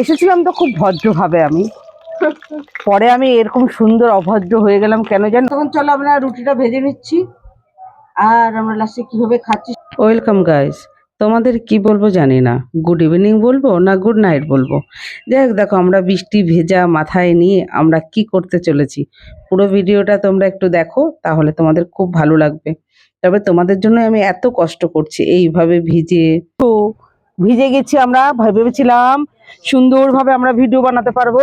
এসেছিলাম তো খুব ভদ্রভাবে আমি। পরে আমি এরকম সুন্দর অভদ্র হয়ে গেলাম কেন জানি? তখন চলো আমরা রুটিটা ভেজে নিচ্ছি। আর আমরা লাস্টে কীভাবে খাচ্ছি ওয়েলকাম গাইস তোমাদের কি বলব জানি না। গুড ইভিনিং বলব না গুড নাইট বলব? যাই হোক দেখো আমরা বৃষ্টি ভেজা মাথায় নিয়ে আমরা কি করতে চলেছি? পুরো ভিডিওটা তোমরা একটু দেখো তাহলে তোমাদের খুব ভালো লাগবে। তবে তোমাদের জন্য আমি এত কষ্ট করছি এইভাবে ভিজে তো ভিজে গেছি আমরা ভেবেছিলাম সুন্দরভাবে আমরা ভিডিও বানাতে পারব।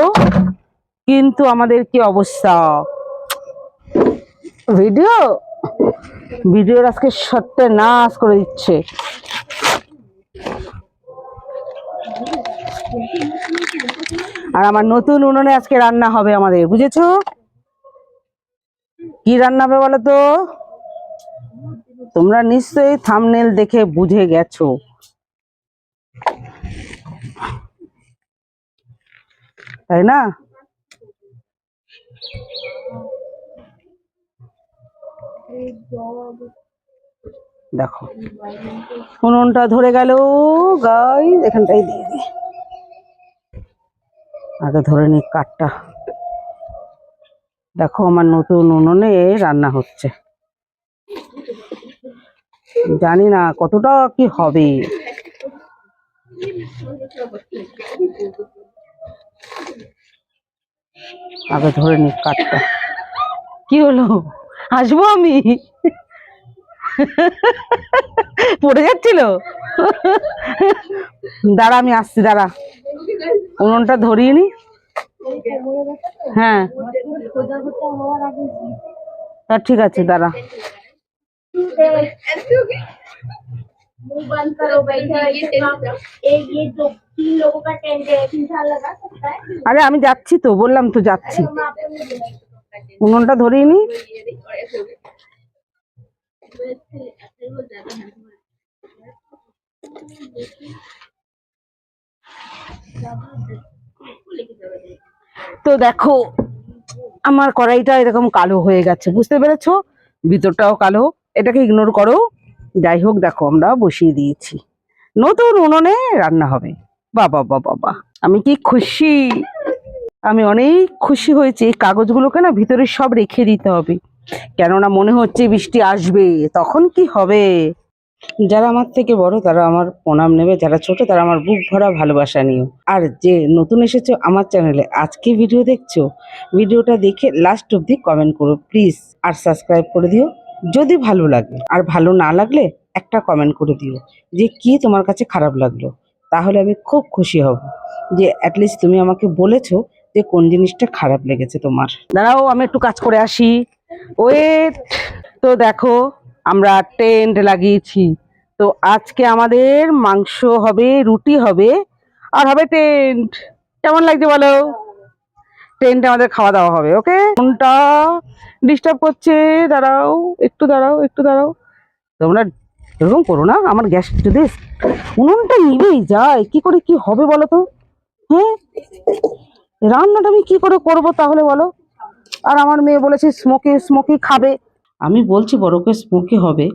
কিন্তু আমাদের কি অবস্থা? ভিডিও ভিডিওর আজকে সত্যি নাশ করে দিচ্ছে। আর আমার নতুন উনুনে আজকে রান্না হবে আমাদের, বুঝেছ? কি রান্না হবে বলো তো? তোমরা নিশ্চয়ই থামনেল দেখে বুঝে গেছো। তাই না? দেখো উনুনটা ধরে গেল গাই এখানটাই দিয়ে দিই। আগে ধরে নি কাঠটা। দেখো, আমার নতুন উনুনে রান্না হচ্ছে। জানি না কতটা কি হবে। আগে ধরে নি কাঠটা। কি হলো? আসব আমি? পড়ে যাচ্ছিল? দাঁড়া, আমি আসছি, দাঁড়া। উনুনটা ধরিয়ে নি। হ্যাঁ। ঠিক আছে, দাঁড়া। मुंह बंद करो बैठे बैठे एक ये जो तीन लोगों का टेंट है एक इंसान लगा सकता है আরে আমি যাচ্ছি তো বললাম তো যাচ্ছি हम आपको नहीं बुलाएंगे উনুনটা ধরিয়ে নি তো দেখো আমার কড়াইটা এরকম কালো হয়ে গেছে বুঝতে পেরেছো ভিতরটাও কালো এটাকে ইগনোর করো যাই হোক, দেখো আমরা বসিয়ে দিয়েছি। নতুন উনুনে রান্না হবে। বাবা বাবা বাবা আমি কি খুশি? আমি অনেক খুশি হয়েছি। এই কাগজগুলোকে না ভিতরে সব রেখে দিতে হবে। কেননা মনে হচ্ছে বৃষ্টি আসবে। তখন কি হবে? যারা আমার থেকে বড়, তারা আমার প্রণাম নেবে। যারা ছোট, তারা আমার বুক ভরা ভালোবাসা নিও। আর যে নতুন এসেছ আমার চ্যানেলে, আজকে ভিডিও দেখছ, ভিডিওটা দেখে লাস্ট অবধি কমেন্ট করো প্লিজ আর সাবস্ক্রাইব করে দিও। যদি ভালো লাগে আর ভালো না লাগলে একটা কমেন্ট করে দিও যে কি তোমার কাছে খারাপ লাগল। তাহলে আমি খুব খুশি হব যে অ্যাটলিস্ট তুমি আমাকে বলেছ যে কোন জিনিসটা খারাপ লেগেছে তোমার। দাঁড়াও, আমি একটু কাজ করে আসি। ওয়েট তো দেখো, আমরা টেন্ট লাগিয়েছি। তো আজকে আমাদের মাংস হবে, রুটি হবে, আর হবে টেন্ট কেমন লাগছে বলো? টেন্টে আমাদের খাওয়া দাওয়া হবে ওকে কোনটা ডিস্টার্ব করছে, দাঁড়াও, একটু দাঁড়াও একটু দাঁড়াও। তোমরা এরকম করো না, আমার গ্যাস একটু যদি উনুনটা নিবেই যায় কি করে কি হবে বলো তো? হ্যাঁ? রান্নাটা আমি কি করে করব তাহলে বলো? আর আমার মেয়ে বলেছে স্মোকি স্মোকি খাবে। আমি বলছি, বড়কে স্মোকি হবে,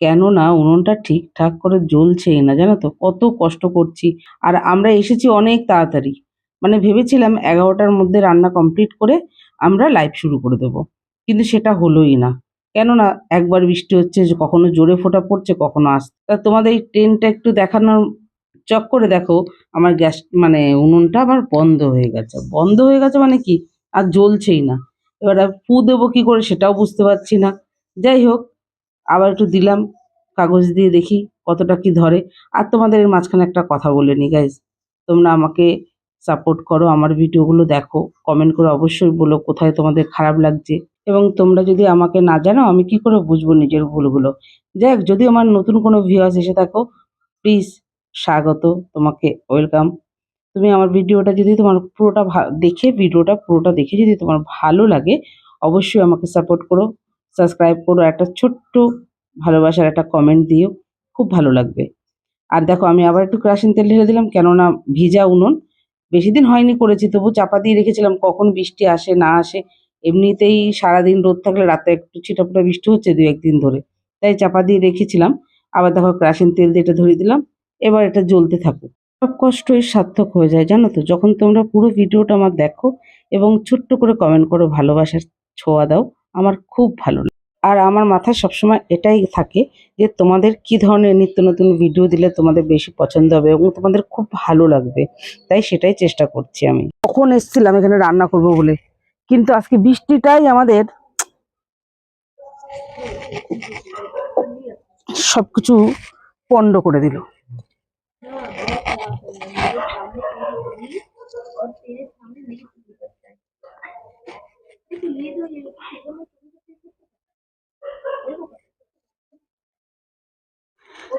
কেননা উনুনটা ঠিকঠাক করে জ্বলছেই না, জানো তো? কত কষ্ট করছি। আর আমরা এসেছি অনেক তাড়াতাড়ি। মানে ভেবেছিলাম এগারোটার মধ্যে রান্না কমপ্লিট করে আমরা লাইভ শুরু করে দেবো। কিন্তু সেটা হলোই না। কেননা একবার বৃষ্টি হচ্ছে কখনো জোরে ফোটা পড়ছে, কখনো আসছে তা তোমাদের এই ট্রেনটা একটু দেখানোর চক করে দেখো, আমার গ্যাস মানে উনুনটা আমার বন্ধ হয়ে গেছে। বন্ধ হয়ে গেছে মানে কি? আর জ্বলছেই না। এবার ফু দেবো কী করে সেটাও বুঝতে পারছি না। যাই হোক, আবার একটু দিলাম, কাগজ দিয়ে দেখি কতটা কি ধরে। আর তোমাদের মাঝখানে একটা কথা বলে নি গাইজ তোমরা আমাকে সাপোর্ট করো, আমার ভিডিওগুলো দেখো। কমেন্ট করে অবশ্যই বলো কোথায় তোমাদের খারাপ লাগছে। এবং তোমরা যদি আমাকে না জানো, আমি কি করে বুঝব নিজের ভুলগুলো? যাই হোক, যদি আমার নতুন কোনো ভিউয়ার্স এসে থাকো প্লিজ স্বাগত, তোমাকে ওয়েলকাম তুমি আমার ভিডিওটা যদি তোমার পুরোটা দেখে, ভিডিওটা পুরোটা দেখে যদি তোমার ভালো লাগে, অবশ্যই আমাকে সাপোর্ট করো সাবস্ক্রাইব করো, একটা ছোট্ট ভালোবাসার একটা কমেন্ট দিও, খুব ভালো লাগবে। আর দেখো, আমি আবার একটু কেরাসিন তেল ঢেলে দিলাম, কেননা ভিজা উনুন। বেশি দিন হয়নি করেছি, তবু চাপা দিয়ে রেখেছিলাম কখন বৃষ্টি আসে, না আসে। এমনিতেই সারাদিন রোদ থাকলে রাতে একটু ছিটাফোটা বৃষ্টি হচ্ছে দু একদিন ধরে। তাই চাপা দিয়ে রেখেছিলাম। আবার দেখো কেরাসিন তেল দিয়ে এটা ধরিয়ে দিলাম। এবার এটা জ্বলতে থাকুক। সব কষ্টই সার্থক হয়ে যায়, জানো তো? যখন তোমরা পুরো ভিডিওটা আমার দেখো এবং ছোট্ট করে কমেন্ট করো, ভালোবাসার ছোঁয়া দাও, আমার খুব ভালো লাগে আর আমার মাথায় সবসময় এটাই থাকে যে তোমাদের কি ধরনের নিত্য নতুন ভিডিও দিলে তোমাদের বেশি পছন্দ হবে এবং তোমাদের খুব ভালো লাগবে। তাই সেটাই চেষ্টা করছি আমি। কখন এসেছিলাম এখানে রান্না করব বলে? কিন্তু আজকে বৃষ্টিটাই আমাদের সবকিছু পণ্ড করে দিল।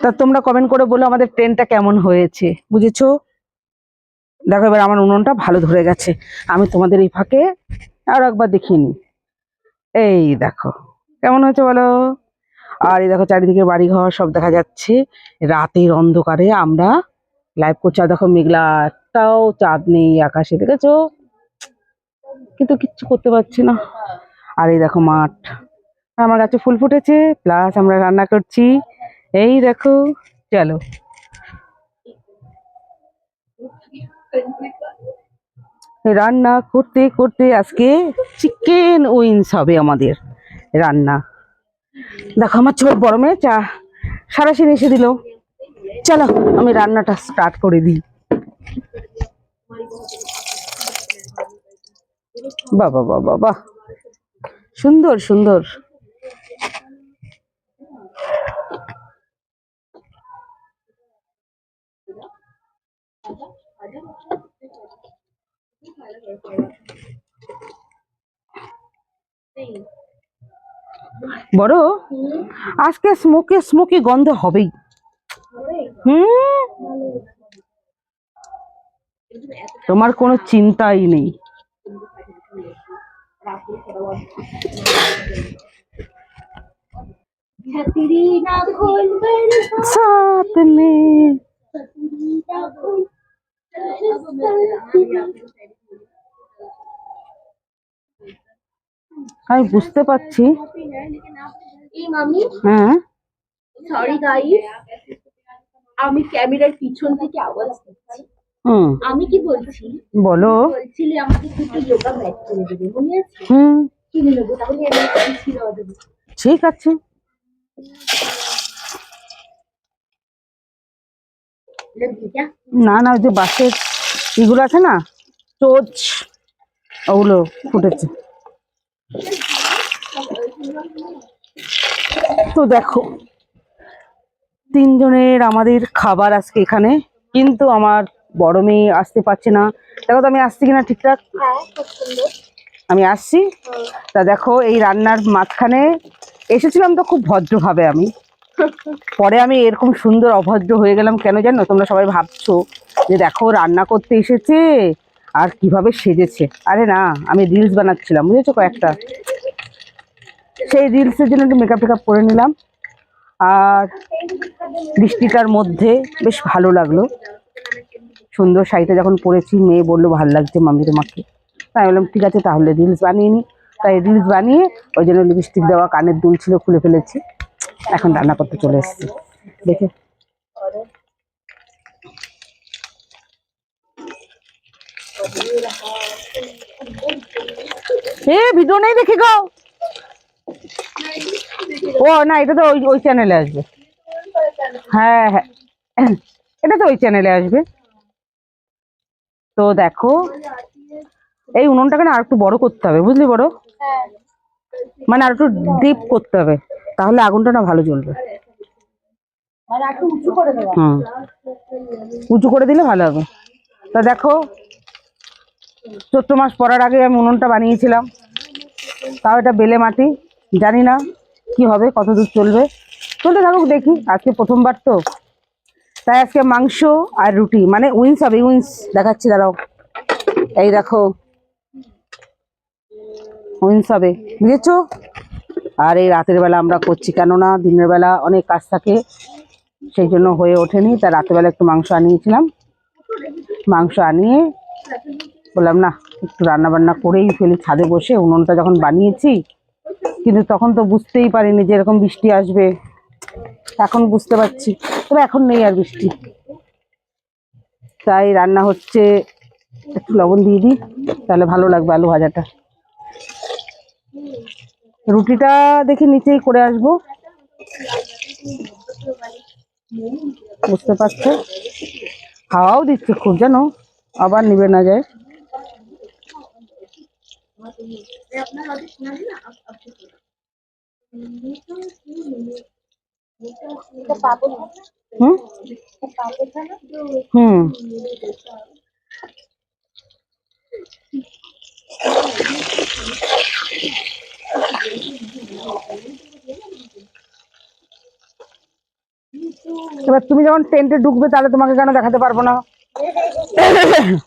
তা তোমরা কমেন্ট করে বলো আমাদের ট্রেনটা কেমন হয়েছে, বুঝেছ? দেখো এবার আমার উনুনটা ভালো ধরে গেছে, আমি তোমাদের এই ফাঁকে আর একবার দেখিয়ে নিই। এই দেখো, কেমন হয়েছে বলো? আর এই দেখো চারিদিকে বাড়ি ঘর সব দেখা যাচ্ছে, রাতের অন্ধকারে আমরা লাইভ করছি। আর দেখো মেঘলা একটাও চাঁদ নেই আকাশে, দেখেছ? কিন্তু কিচ্ছু করতে পারছি না। আর এই দেখো মাঠ, আমার গাছে ফুল ফুটেছে প্লাস আমরা রান্না করছি। এই দেখো, চলো। রান্না করতে করতে আজকে চিকেন উইংস হবে আমাদের রান্না। দেখো, আমার ছোট বড় মেয়ে, চা সারাশিন এসে দিল। চলো, আমি রান্নাটা স্টার্ট করে দিই। বাবা বাবা বাহ। সুন্দর সুন্দর। বড়? আজকে স্মোকে স্মোকি গন্ধ হবেই। হুম? তোমার কোনো চিন্তাই নেই। সাথ মে। আমি বুঝতে পারছি। হ্যাঁ। সরি গাইস আমি ক্যামেরার পিছন থেকে আওয়াজ দিচ্ছি আমি কি বলছি? বলো। বলছিলে আমাকে দুটো যোগা ম্যাট করে দেবে মনে আছে? হুম। কিনে নেব তাহলে আমি ছিল দেবো ঠিক আছে। না না ওই যে বাসের ইগুলো আছে না চোচ ওগুলো ফুটেছে। তো দেখো তিনজনের আমাদের খাবার আজকে এখানে কিন্তু আমার বড় মেয়ে আসতে পারছে না। দেখো তো আমি আসছি কিনা ঠিকঠাক? হ্যাঁ আমি আসছি। তা দেখো এই রান্নার মাঝখানে এসেছিলাম তো খুব ভদ্রভাবে আমি। পরে আমি এরকম সুন্দর অভদ্র হয়ে গেলাম কেন জানো? তোমরা সবাই ভাবছ যে দেখো রান্না করতে এসেছে আর কীভাবে সেজেছে। আরে না আমি রিলস বানাচ্ছিলাম বুঝেছ কয়েকটা? সেই রিলসের জন্য একটু মেকআপ টেকআপ করে নিলাম। আর বৃষ্টিটার মধ্যে বেশ ভালো লাগল। সুন্দর শাড়িটা যখন পরেছি, মেয়ে বলল, ভালো লাগছে মামি তোমাকে। তাই বললাম, ঠিক আছে, তাহলে রিলস বানিয়ে নিই তাই রিলস বানিয়ে ওই জন্য লিপস্টিক দেওয়া, কানের দুল ছিল, খুলে ফেলেছি। এখন রান্না করতে চলে এসেছি। দেখে। এ, ভিডিও নেই দেখে গো। ও, না, এটা তো ওই ওই চ্যানেলে আসবে। হ্যাঁ হ্যাঁ। এটা তো ওই চ্যানেলে আসবে। তো দেখো, এই উনুনটাকে না আর একটু বড় করতে হবে, বুঝলি বড়? মানে আর একটু ডিপ করতে হবে, তাহলে আগুনটা না ভালো জ্বলবে। উঁচু করে হুম। উঁচু করে দিলে ভালো হবে। তা দেখো, চৈত্র মাস পড়ার আগে আমি উনুনটা বানিয়েছিলাম। তাও এটা বেলে মাটি। জানি না কি হবে, কত দূর চলবে। চলতে থাকুক দেখি, আজকে প্রথমবার তো। তাই আজকে মাংস আর রুটি মানে উইন্স হবে উইন্স দেখাচ্ছি, দাঁড়াও। এই দেখো উইন্স হবে, বুঝেছ? আর এই রাতের বেলা আমরা করছি, কেননা দিনের বেলা অনেক কাজ থাকে, সেই জন্য হয়ে ওঠেনি। তা রাতের বেলা একটু মাংস আনিয়েছিলাম। মাংস আনিয়ে বললাম, না, একটু রান্না বান্না করেই ফেলি, ছাদে বসে উনুনটা যখন বানিয়েছি কিন্তু তখন তো বুঝতেই পারিনি যে এরকম বৃষ্টি আসবে। এখন বুঝতে পারছি। তবে এখন নেই আর বৃষ্টি। তাই রান্না হচ্ছে, একটু লবণ দিয়ে দিই, তাহলে ভালো লাগবে আলু ভাজাটা। রুটিটা দেখি নিচেই করে আসব। বুঝতে পারছ? হাওয়াও দিচ্ছে খুব, জানো? আবার নিবে না যায়। হুম হুম এবার তুমি যখন টেন্টে ঢুকবে তাহলে তোমাকে কেন দেখাতে পারব না?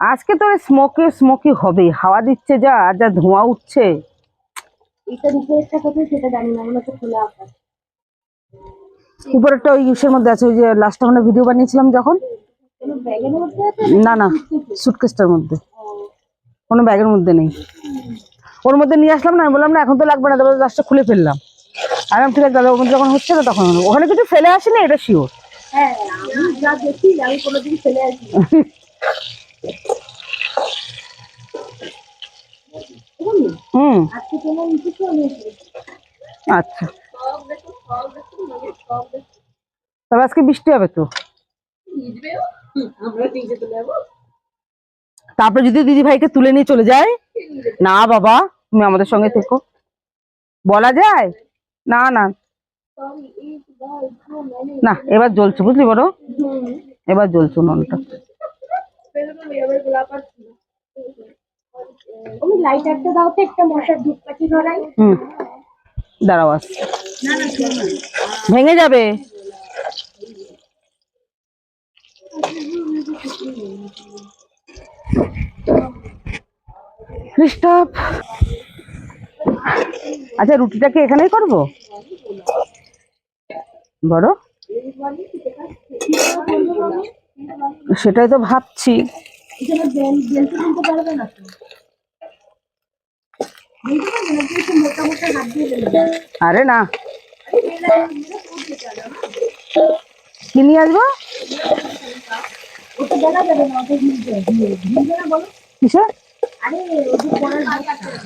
আজকে তো স্মোকে স্মোকি হবে হাওয়া দিচ্ছে যা আর যা ধোঁয়া উঠছে। এটার উপরেরটা কোথায় সেটা জানি না হচ্ছে খোলা আকাশ। উপরেরটা ওই ইউসের মধ্যে আছে ওই যে লাস্ট আমরা ভিডিও বানিয়েছিলাম যখন। কোনো ব্যাগের মধ্যে আছে? না না সুটকেসটার মধ্যে। কোনো ব্যাগের মধ্যে নেই। ওর মধ্যে নিয়ে আসলাম না আমি বললাম না এখন তো লাগবে না। তারপরে লাস্টে খুলে ফেললাম। আর আমি ঠিক আছে দাদা ওর মধ্যে যখন হচ্ছে না তখন ওখানে কিছু ফেলে আসেনি? এটা শিওর হ্যাঁ আমি যা দেখি আমি কোনোদিন ফেলে আসি হুম। আচ্ছা। তবে আজকে বৃষ্টি হবে তো? তারপরে যদি দিদি ভাইকে তুলে নিয়ে চলে যায়? না বাবা, তুমি আমাদের সঙ্গে থেকো। বলা যায়? না না। না, এবার জ্বলছে বুঝলি বড়? এবার জ্বলছে উনুনটা তুমি লাইটারটা দাও তো, একটা মশার ধূপকাঠি ধরাই হুম। দাঁড়াও ভেঙে যাবে। খ্রিস্টাপ আচ্ছা রুটিটা কি এখানেই করব? বড় সেটাই তো ভাবছি এখানে বেল বেলতে দিতে পারবে না তো বেলতে পারবে না একটু মোটা মোটা হাত দিয়ে বেলবে আরে না। কি নিয়ে আসব?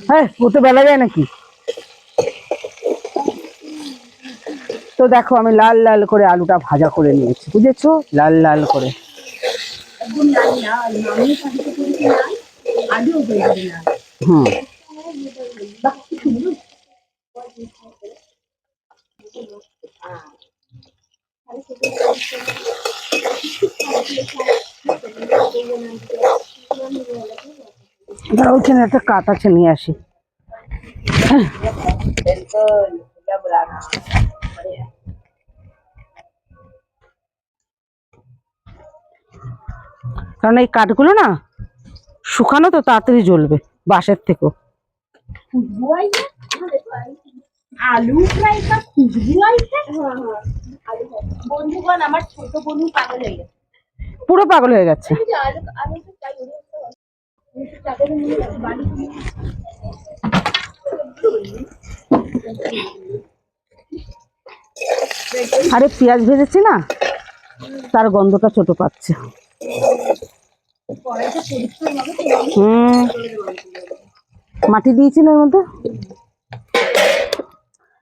হ্যাঁ ও তো বেলা যায় নাকি? তো দেখো, আমি লাল লাল করে আলুটা ভাজা করে নিয়েছি, বুঝেছ? লাল লাল করে। একদম লাল লাল আমি পাখিতে করেছি লাল আলুও হয়ে যাবে লাল হুম বাহ কি সুন্দর দাঁড়া, ওইখানে একটা কাঠ আছে, নিয়ে আসি। কারণ এই কাঠগুলো না, শুকানো তো তাড়াতাড়ি জ্বলবে, বাঁশের থেকেও। আলু ফ্রাই কা খুশবু আইছে বন্ধুগণ আমার ছোট পাগল হয়ে গেছে। পুরো পাগল হয়ে গেছে আরে পেঁয়াজ ভেজেছি না? তার গন্ধটা ছোট পাচ্ছে। হুম। মাটি দিয়েছি না এর মধ্যে না বন্ধুগণ আম- এর আগে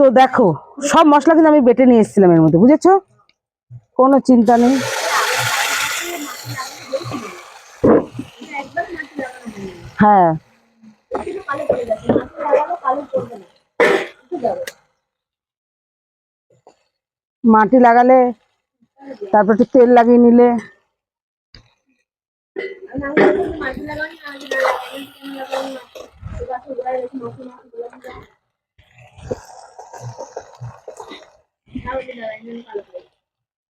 তো দেখো, সব মশলা কিন্তু আমি বেটে নিয়ে এসেছিলাম এর মধ্যে, বুঝেছ? কোনো চিন্তা নেই। হ্যাঁ। মাটি লাগালে, তারপর একটু তেল লাগিয়ে নিলে। লাগানো না আগে না লাগানো কেন লাগানো না তো গাছে গোড়ায় রেখে মাছ মাছগুলো দিতে তাহলে না লাগানো কালো পড়ে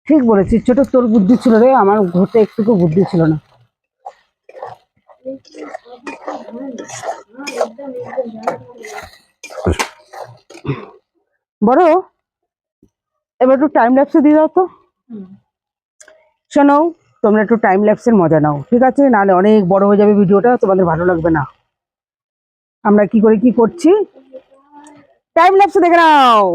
ঠিক বলেছিস, ছোট তোর বুদ্ধি ছিল রে, আমার ঘরতে একটুকু বুদ্ধি ছিল না। বড়, এবার একটু টাইম ল্যাপসে দিয়ে দাও তো। শোনো, তোমরা একটু টাইম ল্যাপসের মজা নাও, ঠিক আছে? নাহলে অনেক বড় হয়ে যাবে ভিডিওটা, তোমাদের ভালো লাগবে না। আমরা কি করে কি করছি? টাইম ল্যাপসে দেখে নাও।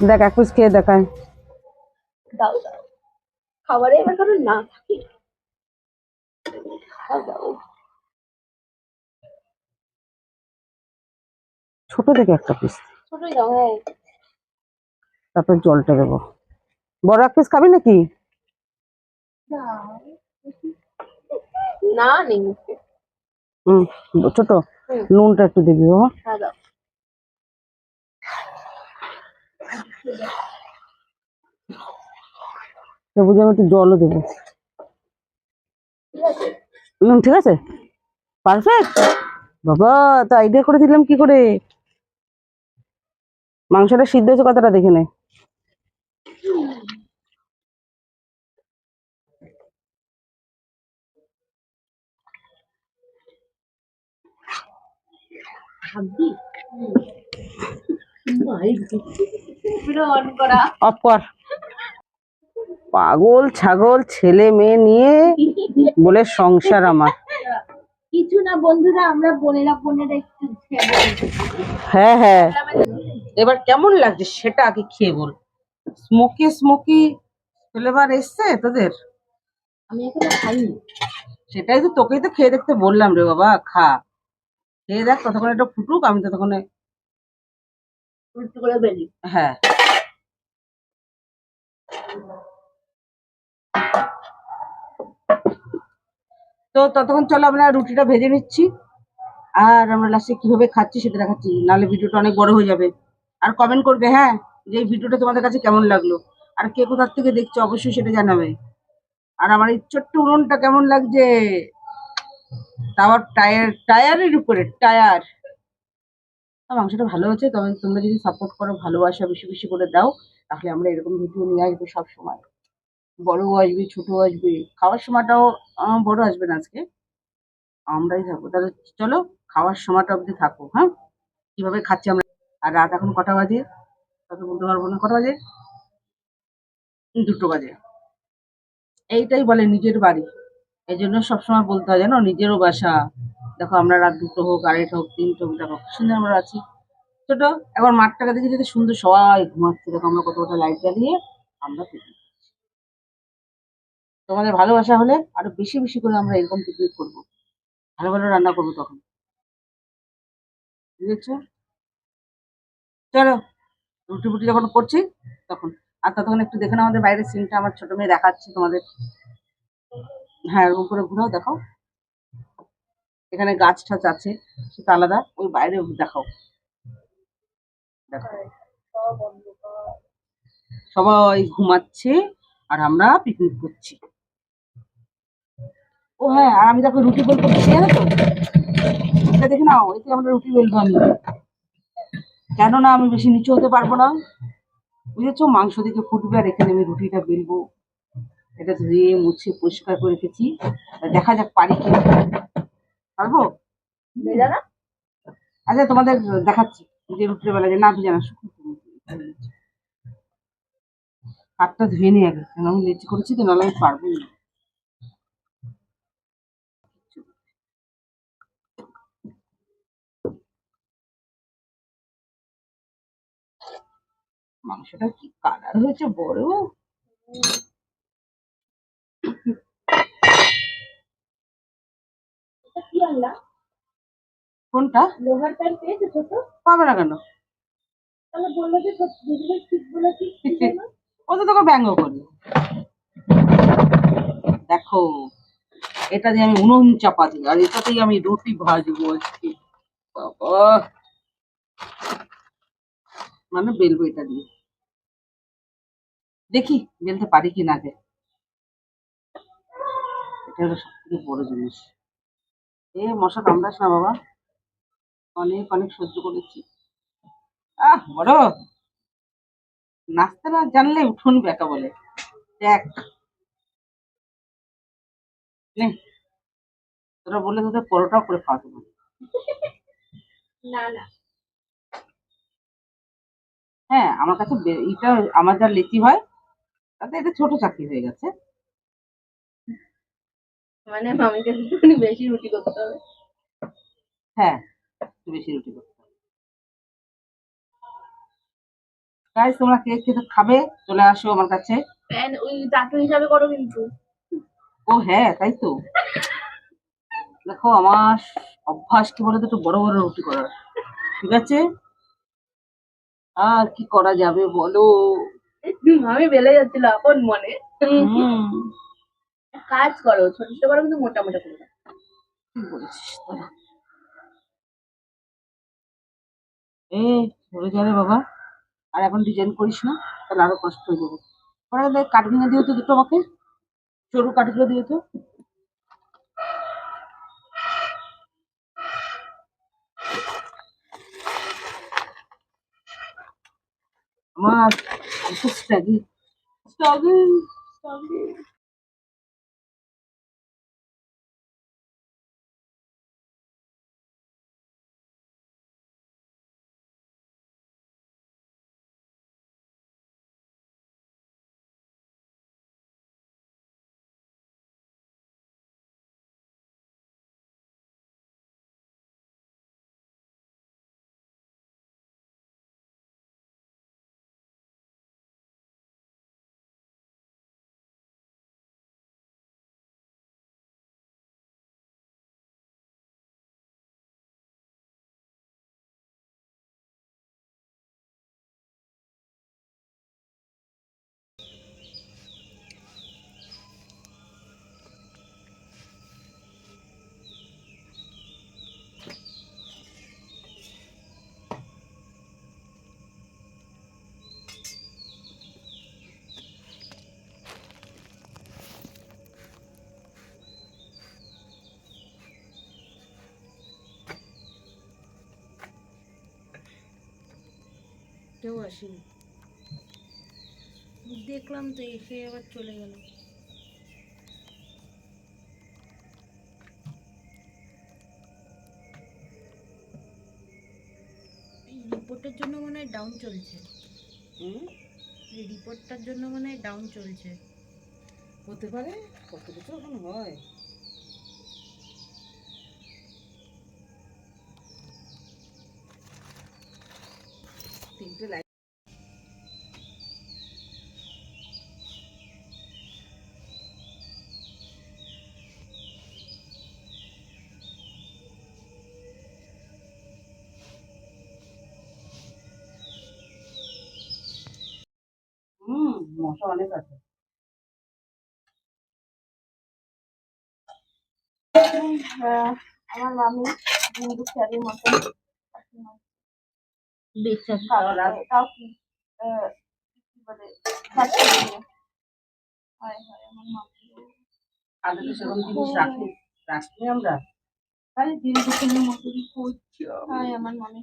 দেখ এক পিস খেয়ে দেখায় দাও দাও। খাবারে এবার কারণ না থাকে। ছোট দেখে একটা পিস ছোটই দাও হ্যাঁ। তারপর জলটা দেবো। বড় এক পিস খাবি নাকি? না নেই। হুম ছোট। নুনটা একটু দিবি বাবা। হ্যাঁ দাও। জলও দেবো। ঠিক আছে? পারফেক্ট? বাবা, তো আইডিয়া করে দিলাম কি করে? মাংসটা সিদ্ধ হয়েছে কতটা দেখে নে। করা অফ কর। পাগল ছাগল ছেলে মেয়ে নিয়ে বলে সংসার আমার। কিছু না বন্ধুরা আমরা বোনেরা বোনেরা একটু হ্যাঁ হ্যাঁ। এবার কেমন লাগছে সেটা আগে খেয়ে বল। স্মোকি স্মোকি ফ্লেভার এসছে তোদের? আমি এখনও খাইনি। সেটাই তো তোকেই তো খেয়ে দেখতে বললাম রে বাবা খা। খেয়ে দেখ ততক্ষণ একটা ফুটুক আমি ততক্ষণে হ্যাঁ। তো ততক্ষণ চলো আমরা রুটিটা ভেজে নিচ্ছি। আর আমরা লাস্টে কীভাবে খাচ্ছি সেটা দেখাচ্ছি। নাহলে ভিডিওটা অনেক বড় হয়ে যাবে। আর কমেন্ট করবে হ্যাঁ যে ভিডিওটা তোমাদের কাছে কেমন লাগল? আর কে কোথার থেকে দেখছ, অবশ্যই সেটা জানাবে। আর আমার এই ছোট্ট উনুনটা কেমন লাগছে? তাওয়ার টায়ার টায়ারের উপরে টায়ার মাংসটা ভালো হচ্ছে, তবে তোমরা যদি সাপোর্ট করো, ভালোবাসা বেশি বেশি করে দাও, তাহলে আমরা এরকম ভিডিও নিয়ে আসব সব সময় বড়ও আসবে, ছোটও আসবে, খাওয়ার সময়টাও বড় আসবে না আজকে। আমরাই থাকব। তাহলে চলো, খাওয়ার সময়টা অবধি থাকো হ্যাঁ? কীভাবে খাচ্ছি আমরা? আর রাত এখন কটা বাজে? তত বলতে পারব না, কটা বাজে? দুটো বাজে। এইটাই বলে নিজের বাড়ি। এই জন্য সবসময় বলতে হয় জানো, নিজেরও বাসা। দেখো আমরা রাত দুটো হোক, আড়াইটা হোক, তিনটে হোক, দেখো সুন্দর আমরা আছি। ছোট একবার মাঠটাকে দেখে যদি সুন্দর সবাই ঘুমাচ্ছে। দেখো আমরা কত কত লাইট জ্বালিয়ে আমরা তোমাদের ভালোবাসা হলে আরও বেশি বেশি করে আমরা এরকম পিকনিক করব। ভালো ভালো রান্না করব তখন। বুঝেছ চলো রুটি ফুটি যখন করছি, তখন। আর ততক্ষণ একটু দেখে আমাদের বাইরের সিনটা আমার ছোট মেয়ে দেখাচ্ছি তোমাদের। হ্যাঁ এরকম করে ঘুরাও, দেখাও। এখানে গাছ টাছ আছে, সেটা আলাদা, ওই বাইরে দেখাও। দেখো। সবাই ঘুমাচ্ছে, আর আমরা পিকনিক করছি। ও হ্যাঁ আর আমি দেখো রুটি বেলতে বসে জানো তো? এটা দেখে নাও এতে আমরা রুটি বেলবো আমি কেননা আমি বেশি নিচু হতে পারব না। বুঝেছ? মাংস দিকে ফুটবে, আর এখানে আমি রুটিটা বেলবো। এটা ধুয়ে মুছে পরিষ্কার করে রেখেছি। দেখা যাক পারি কি না। পারব আচ্ছা তোমাদের দেখাচ্ছি যে রুটির বেলা যে না ভিজে না শুকনো। হাতটা ধুয়ে নিই আগে কেন আমি লেচি করেছি তো নাহলে আমি পারব না। মাংসটা কি কালার হয়েছে বড়? এটা কি আনলা কোনটা? লোহার প্যান্ট পেয়েছে ছোট? পাবে না কেন? তাহলে বলল যে দিদিভাই ঠিক বলেছি? ও তো তোকে ব্যঙ্গ করল। দেখো এটা দিয়ে আমি উনুন চাপা দিই আর এটাতেই আমি রুটি ভাজবো আজকে। বাবা। মানে বেলবো এটা দিয়ে। দেখি বেলতে পারি কি না এটা হলো সব থেকে বড় জিনিস। এ মশা কামড়াস না বাবা। অনেক অনেক সহ্য করেছি। আহ বড়। নাচতে না জানলে উঠুন বেকা বলে। দেখ। তোরা বললে তোদের পরোটাও করে খাওয়াতে পারি না না। হ্যাঁ আমার কাছে এটা আমার যা লেচি হয় তাতে এটা ছোট চাকরি হয়ে গেছে। মানে মামিকে একটুখানি বেশি রুটি করতে হবে। হ্যাঁ একটু বেশি রুটি করতে হবে। গাইস তোমরা কে খেতে খাবে চলে আসো আমার কাছে। প্যান ওই হিসাবে করো কিন্তু। ও হ্যাঁ তাই তো। দেখো আমার অভ্যাস কি বলতো একটু বড় বড় রুটি করার। ঠিক আছে? আর কি করা যাবে বলো? মামি বেলে যাচ্ছিল আপন মনে। হুম। কাজ করো ছোট ছোট করো কিন্তু মোটা মোটা করে। বলেছিস তোরা? এ সরে যা বাবা। আর এখন ডিজাইন করিস না তাহলে আরও কষ্ট হয়ে যাবে। ওরা ভেঙে দিও তো দুটো আমাকে। সরু কাঠগুলো দিও তো। আমার স্ট্রাগল স্ট্রাগল স্ট্রাগল কেউ আসেনি। দেখলাম তো এসে আবার চলে গেল। রিপোর্টের জন্য মনে হয় ডাউন চলছে। রিপোর্টটার জন্য মনে হয় ডাউন চলছে। হতে পারে কত কিছু এখন হয়। মশা অনেক আছে। আমার মামি খেয়ালির মতন বেচার তাও কি বলে। হায় হায় আমার মামি। আগে তো সেরকম জিনিস রাখি রাখি আমরা। তাই দিন দুপুরের মতোই করছি? হায় আমার মামি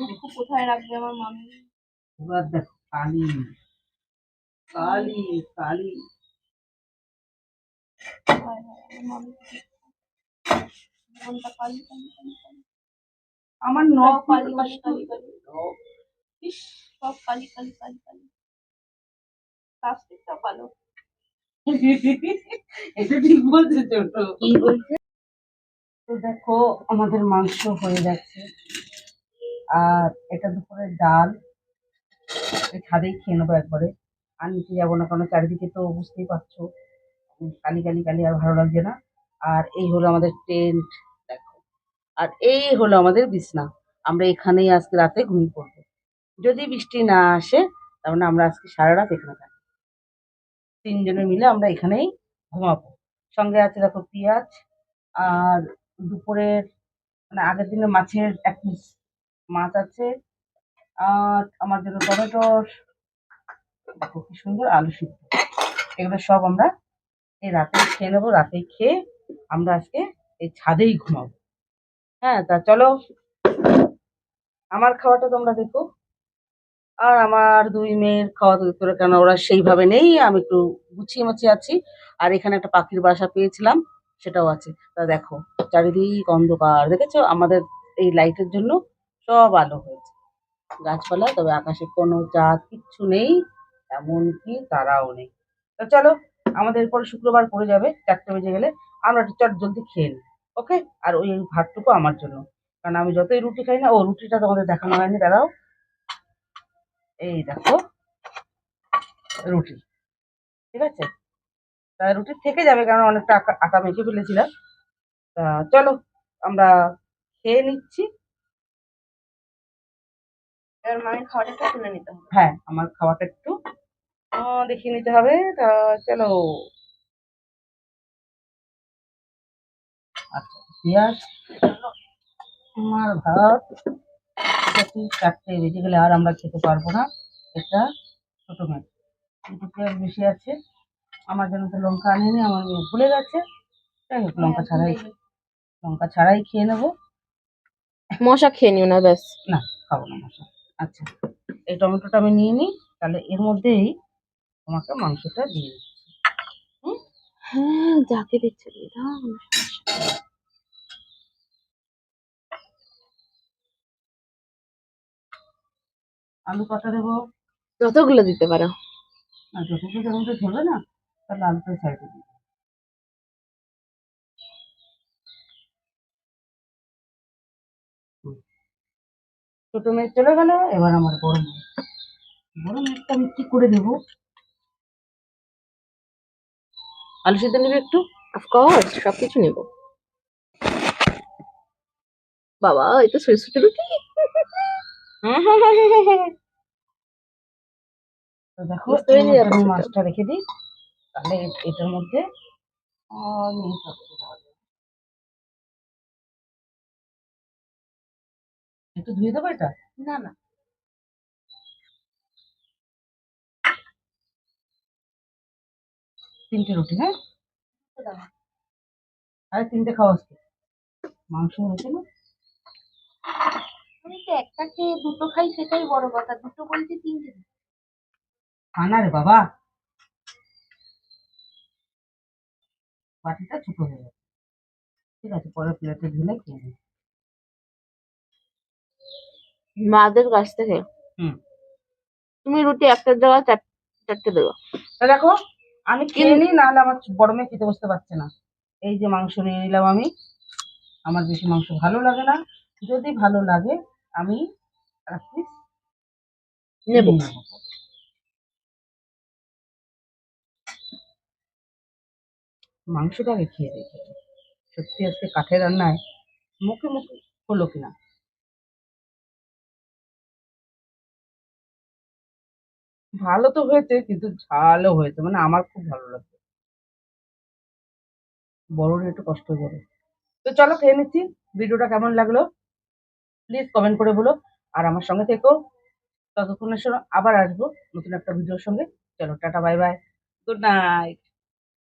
দুঃখ কোথায় রাখবে আমার মামি? এবার দেখো। কালি কালি কালি। আমার মনটা কালি কালি কালি কালি। ইস, সব কালি কালি কালি কালি। প্লাস্টিকটা ভালো। এটা ঠিক বলছে ছোট। কি বলছে? তো দেখো আমাদের মাংস হয়ে যাচ্ছে আর এটা দুপুরের ডাল। ছাদেই খেয়ে নেব একবারে। আর নিচে যাব না, কারণ চারিদিকে তো বুঝতেই পারছ কালি কালি কালি আর ভালো লাগছে না। আর এই হলো আমাদের টেন্ট দেখো। আর এই হলো আমাদের বিছনা। আমরা এখানেই আজকে রাতে ঘুমিয়ে পড়ব। যদি বৃষ্টি না আসে মানে আমরা আজকে সারা রাত এখানে থাকব। তিনজনে মিলে আমরা এখানেই ঘুমাবো। সঙ্গে আছে দেখো পেঁয়াজ আর দুপুরের মানে আগের দিনে মাছের এক পিস। মাছ আছে আমার জন্য টমেটোর দেখো কি সুন্দর আলু সিদ্ধ। এগুলো সব আমরা এই রাতে খেয়ে নেব রাতে খেয়ে আমরা আজকে এই ছাদেই ঘুমাবো। হ্যাঁ তা চলো। আমার খাওয়াটা তোমরা দেখো। আর আমার দুই মেয়ের খাওয়া দেখতে কেন ওরা সেইভাবে নেই, আমি একটু গুছিয়ে মুছিয়ে আছি। আর এখানে একটা পাখির বাসা পেয়েছিলাম, সেটাও আছে। তা দেখো, চারিদিক অন্ধকার, দেখেছ? আমাদের এই লাইটের জন্য সব আলো হয়েছে। গাছপালা, তবে আকাশে কোনো চাঁদ কিচ্ছু নেই, এমনকি তারাও নেই। তো চলো, আমাদের পরে শুক্রবার পড়ে যাবে, চারটে বেজে গেলে। আমরা একটু চট জলদি খেয়ে নিই, ওকে? আর ওই ভাতটুকু আমার জন্য। কারণ আমি যতই রুটি খাই না, ও রুটিটা তোমাদের দেখানো হয়নি, দাঁড়াও। এই দেখো, রুটি, ঠিক আছে? তা রুটি থেকে যাবে, কারণ অনেকটা আটা মেখে ফেলেছিলাম। তা চলো, আমরা খেয়ে নিচ্ছি। এবার মামির খাওয়াটা তুলে নিতে হবে। হ্যাঁ আমার খাওয়াটা একটু আহ, দেখিয়ে নিতে হবে। তা চলো। আচ্ছা পেঁয়াজ আমার ভাত চারটে বেজে গেলে আর আমরা খেতে পারব না। এটা ছোটো দুটো পেঁয়াজ বেশি আছে। আমার জন্য তো লঙ্কা আনেনি আমার ভুলে গেছে। যাই হোক লঙ্কা ছাড়াই লঙ্কা ছাড়াই খেয়ে নেব। মশা খেয়ে নিও না ব্যাস। না খাব না মশলা আচ্ছা এই টমেটোটা আমি নিয়ে নিই তাহলে এর মধ্যেই তোমাকে মাংসটা দিয়ে দিই হ্যাঁ যাকে দিচ্ছে দিয়ে দাও আলু কটা দেবো। যতগুলো দিতে পারো। না যতটুকু যেমন ধরবে না তাহলে আলুটা সাইডে দিই। ছোট মেয়ে চলে গেল এবার আমার বড় মেয়ে। বড় মেয়েটা আমি কি করে দেবো? আলু সিদ্ধ নেবে একটু? অফকোর্স সবকিছু নেব। বাবা রুটি। তো দেখো মধ্যে আমি ব্যাপারটা। মাছটা রেখে দিই। তাহলে এটার মধ্যে একটু ধুয়ে দেবো এটা? না না। তিনটে রুটি হ্যাঁ? আরে তিনটে খাওয়া আজকে মাংস হয়েছে না? আমি তো একটা খেয়ে দুটো খাই সেটাই বড় কথা। দুটো বলতে তিনটে। খানা রে বাবা। বাটিটা ছোট হয়ে যাবে ঠিক আছে পরে প্লেটে ঢেলে খেয়ে নিই মাদের কাছ থেকে। হুম। তুমি রুটি একটা দেওয়া চারটে দেওয়া। দেখো আমি কিনে নিই নাহলে আমার বড় মেয়ে খেতে বসতে পারছে না। এই যে মাংস নিয়ে নিলাম আমি। আমার বেশি মাংস ভালো লাগে না। যদি ভালো লাগে আমি এক পিস নেব। নিয়ে নেব। মাংসটা আগে খেয়ে দেখি। সত্যি আজকে কাঠের রান্নায় মুখে মুখে হলো কিনা? ভালো তো হয়েছে, কিন্তু ঝালও হয়েছে। মানে আমার খুব ভালো লাগছে। বড় একটু কষ্ট করে তো চলো খেয়ে নিচ্ছি। ভিডিওটা কেমন লাগল? প্লিজ কমেন্ট করে বলো। আর আমার সঙ্গে থেকো। ততক্ষণের সময় আবার আসব নতুন একটা ভিডিওর সঙ্গে। চলো, tata bye bye good night